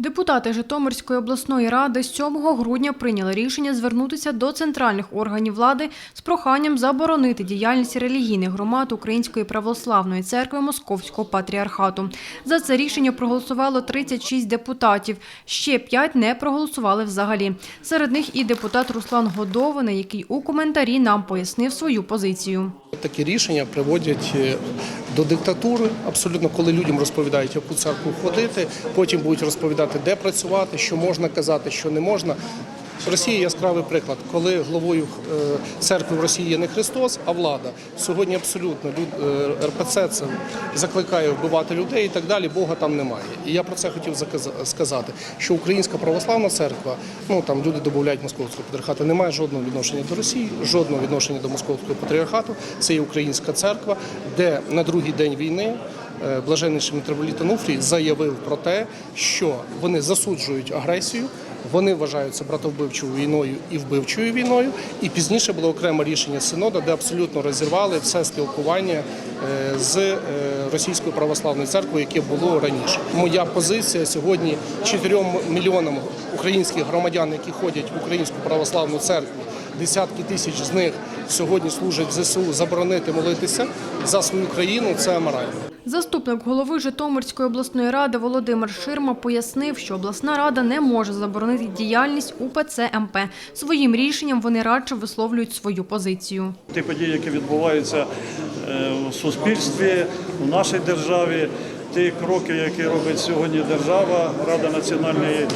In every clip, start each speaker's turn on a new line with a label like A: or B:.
A: Депутати Житомирської обласної ради 7 грудня прийняли рішення звернутися до центральних органів влади з проханням заборонити діяльність релігійних громад Української православної церкви Московського патріархату. За це рішення проголосувало 36 депутатів. Ще 5 не проголосували взагалі. Серед них і депутат Руслан Годований, який у коментарі нам пояснив свою позицію.
B: Такі рішення приводять е, до диктатури, абсолютно, коли людям розповідають, яку церкву ходити, потім будуть розповідати, де працювати, що можна казати, що не можна. Росія яскравий приклад, коли главою е, церкви в Росії є не Христос, а влада. Сьогодні абсолютно е, РПЦ це закликає вбивати людей і так далі. Бога там немає. І я про це хотів сказати, що Українська православна церква, ну там люди додають московського патріархату, не має жодного відношення до Росії, жодного відношення до московського патріархату. Це є українська церква, де на другий день війни. е, Блаженніший митрополит Ануфрій заявив про те, що вони засуджують агресію, вони вважаються братовбивчою війною і вбивчою війною. І пізніше було окреме рішення синода, де абсолютно розірвали все спілкування е, з е, російською православною церквою, яке було раніше. Моя позиція сьогодні 4 мільйонам українських громадян, які ходять в українську православну церкву. Десятки тисяч з них сьогодні служать в ЗСУ, заборонити молитися за свою країну це аморально.
A: Заступник голови Житомирської обласної ради Володимир Ширма пояснив, що обласна рада не може заборонити діяльність УПЦ МП. Своїм рішенням вони радше висловлюють свою позицію.
C: Ті події, які відбуваються е, в суспільстві, в нашій державі, ті кроки, які робить сьогодні держава, Рада національної е,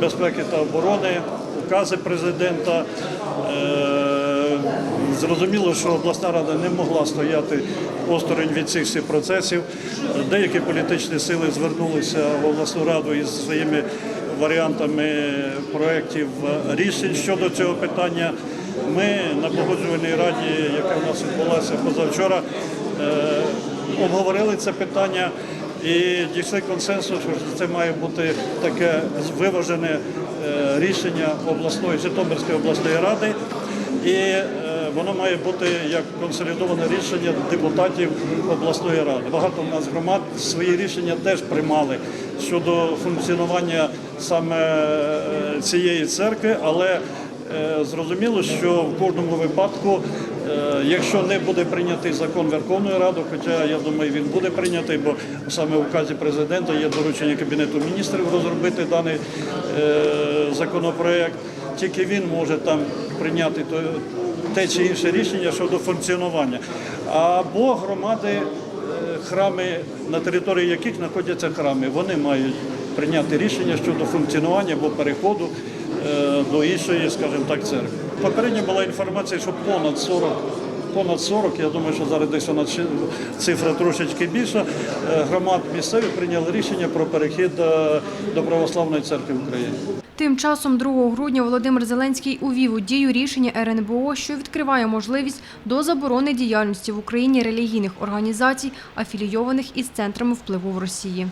C: безпеки та оборони, укази президента. Е, Зрозуміло, що обласна рада не могла стояти осторонь від цих всіх процесів. Деякі політичні сили звернулися в обласну раду із своїми варіантами проєктів рішень щодо цього питання. Ми на погоджувальній раді, яка в нас відбулася позавчора, е, обговорили це питання і дійшли консенсусу, що це має бути таке виважене е, рішення обласної Житомирської обласної ради. І е, воно має бути як консолідоване рішення депутатів обласної ради. Багато в нас громад свої рішення теж приймали щодо функціонування саме е, цієї церкви, але Е, Зрозуміло, що в кожному випадку, е, якщо не буде прийнятий закон Верховною Радою, хоча я думаю, він буде прийнятий, бо саме в указі президента є доручення Кабінету міністрів розробити даний законопроект, тільки він може там прийняти те чи інше рішення щодо функціонування. Або громади е, храми, на території яких знаходяться храми, вони мають прийняти рішення щодо функціонування або переходу е, до іншої, скажімо так, церкви. Попередньо була інформація, що понад 40, понад 40, я думаю, що зараз десь вона цифра трошечки більша, е, громад місцевих прийняли рішення про перехід до, православної церкви в Україні.
A: Тим часом 2 грудня Володимир Зеленський увів у дію рішення РНБО, що відкриває можливість до заборони діяльності в Україні релігійних організацій, афілійованих із центрами впливу в Росії.